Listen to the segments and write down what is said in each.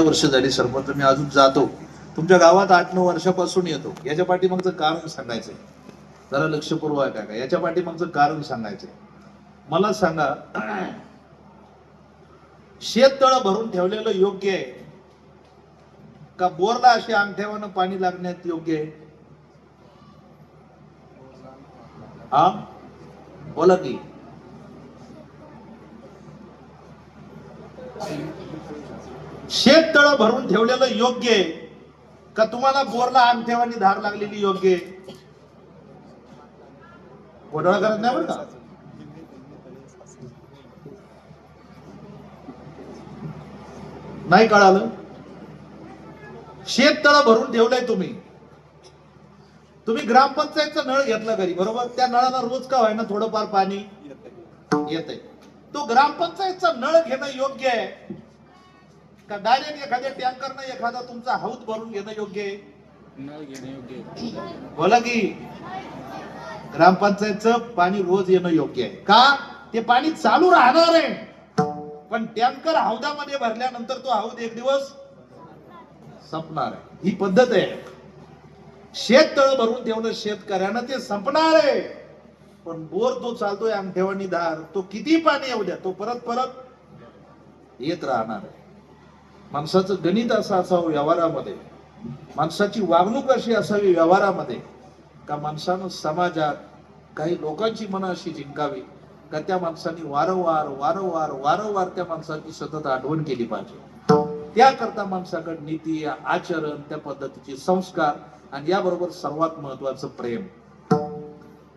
वर्ष झाली सरपंच मी अजून जातो. तुमच्या गावात आठ नऊ वर्षापासून येतो. याच्या पाठीमागचं कारण सांगायचंय. जरा लक्षपूर्वक आहे का? याच्या पाठीमागचं कारण सांगायचंय. मला सांगा शेततळ भरून ठेवलेलं योग्य आहे? का बोरला अशी अंगठ्यावानं पाणी लागण्यात योग्य आहे? हा? बोला की. शेततळ भरून ठेवलेलं योग्य आहे? का तुम्हाला बोरला आमठेवानी धार लागलेली योग्य आहे? घोटाळा करत नाही बरं का? नाही कळालं? शेततळ भरून ठेवलंय तुम्ही. तुम्ही ग्रामपंचायतचा नळ घेतला घरी बरोबर? त्या नळाला रोज का व्हायना थोडंफार पाणी येतंय. तो ग्रामपंचायतचा नळ घेणं योग्य आहे? का डायरेक्ट एखाद्या टँकरनं एखादा तुमचा हौद भरून घेणं योग्य आहे. बोला की ग्रामपंचायतचं पाणी रोज येणं योग्य आहे. का? ते पाणी चालू राहणार आहे. पण टँकर हौदामध्ये भरल्यानंतर तो हौद एक दिवस संपणार आहे. ही पद्धत आहे. शेत तळ भरून ठेवलं शेतकऱ्यानं ते संपणार आहे. पण बोर तो चालतोय अंगठेवानी धार तो किती पाणी येऊ द्या तो परत परत येत राहणार आहे. माणसाचं गणित असं असावं व्यवहारामध्ये. माणसाची वागणूक अशी असावी व्यवहारामध्ये का माणसानं समाजात काही लोकांची मनं अशी जिंकावी का त्या माणसाने वारंवार वारंवार वारंवार त्या माणसाची सतत आठवण केली पाहिजे. त्याकरता माणसाकडे नीती आचरण त्या पद्धतीचे संस्कार आणि याबरोबर सर्वात महत्वाचं प्रेम.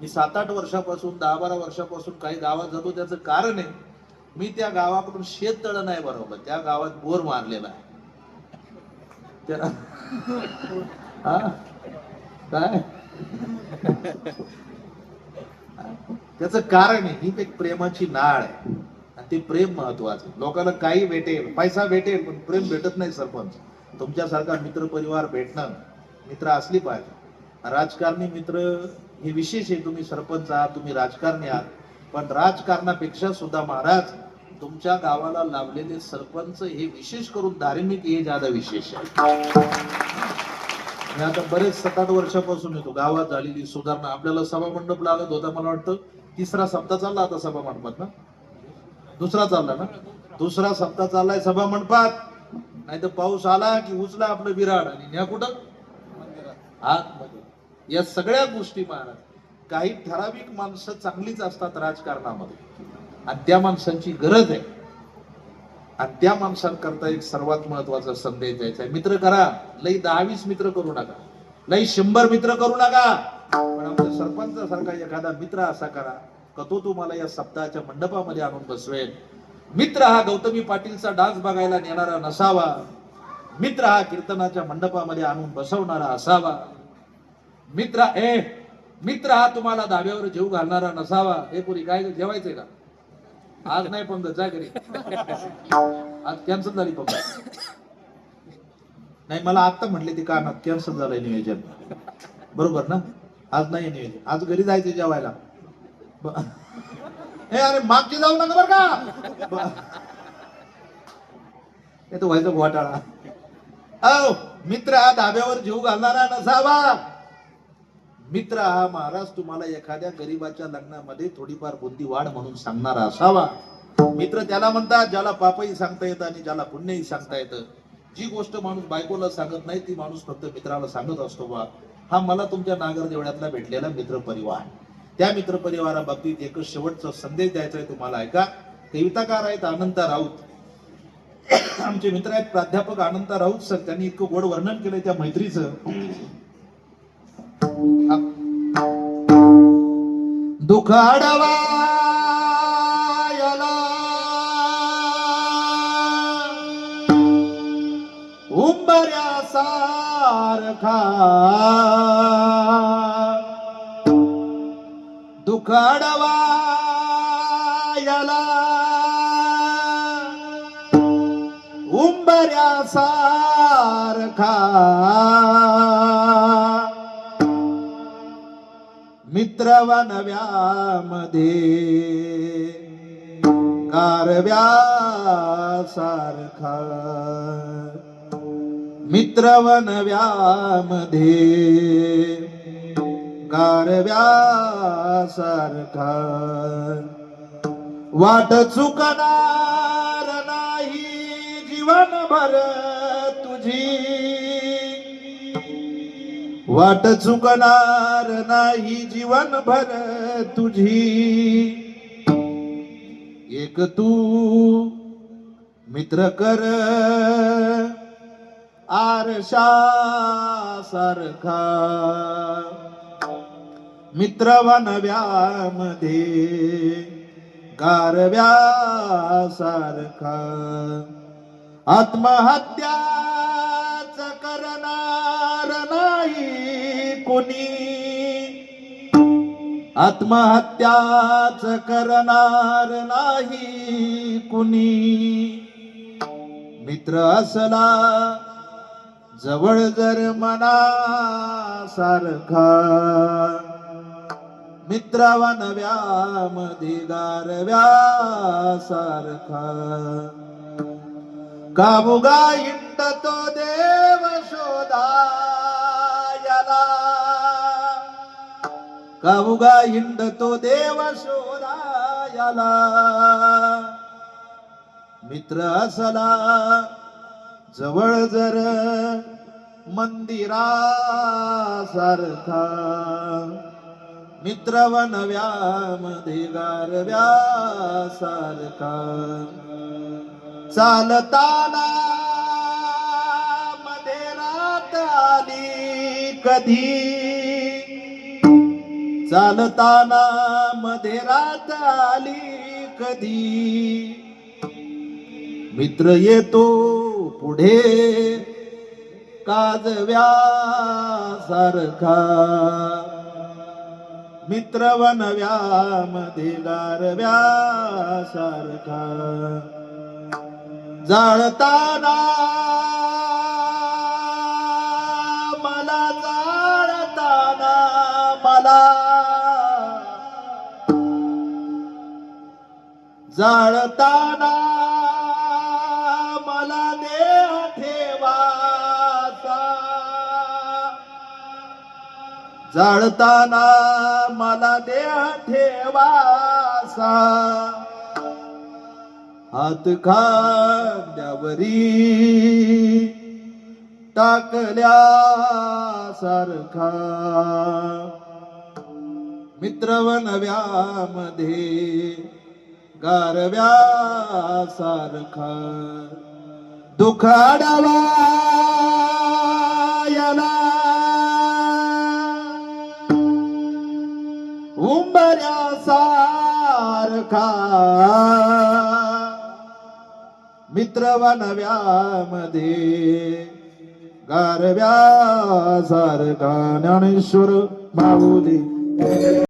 मी सात आठ वर्षापासून दहा बारा वर्षापासून काही गावात जातो त्याचं कारण आहे मी त्या गावाकडून शेत तळ नाही बरोबर त्या गावात बोर मारलेला आहे. त्या काय? त्याच कारण आहे ही एक प्रेमाची नाळ आहे. आणि ते प्रेम महत्वाचं आहे. लोकांना काही भेटेल पैसा भेटेल पण प्रेम भेटत नाही सरपंच. तुमच्यासारखा मित्र परिवार भेटणं मित्र असली पाहिजे. राजकारणी मित्र हे विशेष आहे तुम्ही सरपंच आहात तुम्ही राजकारणी आहात. पण राजकारणापेक्षा सुद्धा महाराज तुमच्या गावाला लाभलेले सरपंच हे विशेष करून धार्मिक हे ज्यादा विशेष आहे. मी आता बरेच सात आठ वर्षापासून येतो. गावात झालेली सुधारणा आपल्याला सभा मंडप लागत होता मला वाटतं. तिसरा सप्ताह चालला आता सभा मंडपात ना? दुसरा चालला ना? दुसरा सप्ताह चाललाय सभा मंडपात नाही तर पाऊस आला की उचला आपलं विराड आणि न्या कुठं? आतमध्ये. या सगळ्या गोष्टी महाराज. काही ठराविक माणसं चांगलीच असतात राजकारणामध्ये. आणि त्या माणसांची गरज आहे. आणि त्या माणसांकरता एक सर्वात महत्त्वाचा संदेश द्यायचा आहे. मित्र करा लई दहावीस मित्र करू नका. लई शंभर मित्र करू नका. पण आमच्या सरपंचासारखा एखादा मित्र असा करा का तो तुम्हाला या सप्ताहाच्या मंडपामध्ये आणून बसवेल. मित्र हा गौतमी पाटीलचा डान्स बघायला नेणारा नसावा. मित्र हा कीर्तनाच्या मंडपामध्ये आणून बसवणारा असावा. मित्र ए मित्र हा तुम्हाला धाब्यावर जेव घालणारा नसावा हे पुरी काय जेवायचंय का? आज नाही पंगत जा घरी. आज कॅन्सल झाली पंगत. नाही मला आता म्हटले ती कानात कॅन्सल झालंय नियोजन. बरोबर ना? आज नाही नियोजन. आज घरी जायचं जेवायला. हे अरे मागची जाऊ नका बर का. हे तो व्हायचं घोटाळा. अहो मित्र हा धाब्यावर जीव घालणारा नसावा. मित्र हा महाराज तुम्हाला एखाद्या गरीबाच्या लग्नामध्ये थोडीफार बुद्धी वाढ म्हणून सांगणारा असावा. मित्र त्याला म्हणतात ज्याला पापही सांगता येतं आणि ज्याला पुण्यही सांगता येतं. जी गोष्ट माणूस बायकोला सांगत नाही ती माणूस फक्त मित्राला सांगत असतो बा. हा मला तुमच्या नागर देवळ्यातला भेटलेला मित्र परिवार. त्या मित्र परिवारा बाबतीत शेवटचा संदेश द्यायचा आहे तुम्हाला ऐका. कविताकार आहेत अनंता राऊत. आमचे मित्र आहेत प्राध्यापक अनंता राऊत सर त्यांनी इतकं गोड वर्णन केलंय त्या मैत्रीचं. दुखाडवा उंबऱ्या सारखा. दुखाडवा उंबऱ्या सारखा. मित्रवा नव्यामध्ये कारव्या सारखा मित्रवनव्यामध्ये गारव्या सारखा वाट चुकणार नाही जीवनभर तुझी। वाट चुकणार नाही जीवनभर तुझी. एक तू मित्र कर. आरशा सारखा. मित्रवनव्यामध्ये गारव्या सारखा. आत्महत्या कुणी आत्महत्याच करणार नाही कुणी. मित्र असला जवळ जर मना सारखा मित्रावा नव्यामध्ये गारव्या सारखा कामुगा इंट तो देव? कामुगा इंड तो देव शोधायला मित्र असला जवळ जर मंदिरा सारखा मित्र नव्यामध्ये गारव्या सारखा चालताना मध्ये रात आली कधी चालताना मध्ये रात आली कधी? मित्र येतो पुढे काजव्या सारखा. मित्र वनव्यामध्ये गारव्या सारखा. जाळताना मला जाळताना मला जाळताना मला देह ठेवासा जाळताना मला देह ठेवासा हात खांद्यावरी टाकल्या सारखा. मित्रवनव्यामध्ये नव्यामध्ये गारव्या सारखा दुखाडावा याला. उंबऱ्या सारखा मित्रवा गारव्या सारखा ज्ञानेश्वर माऊली.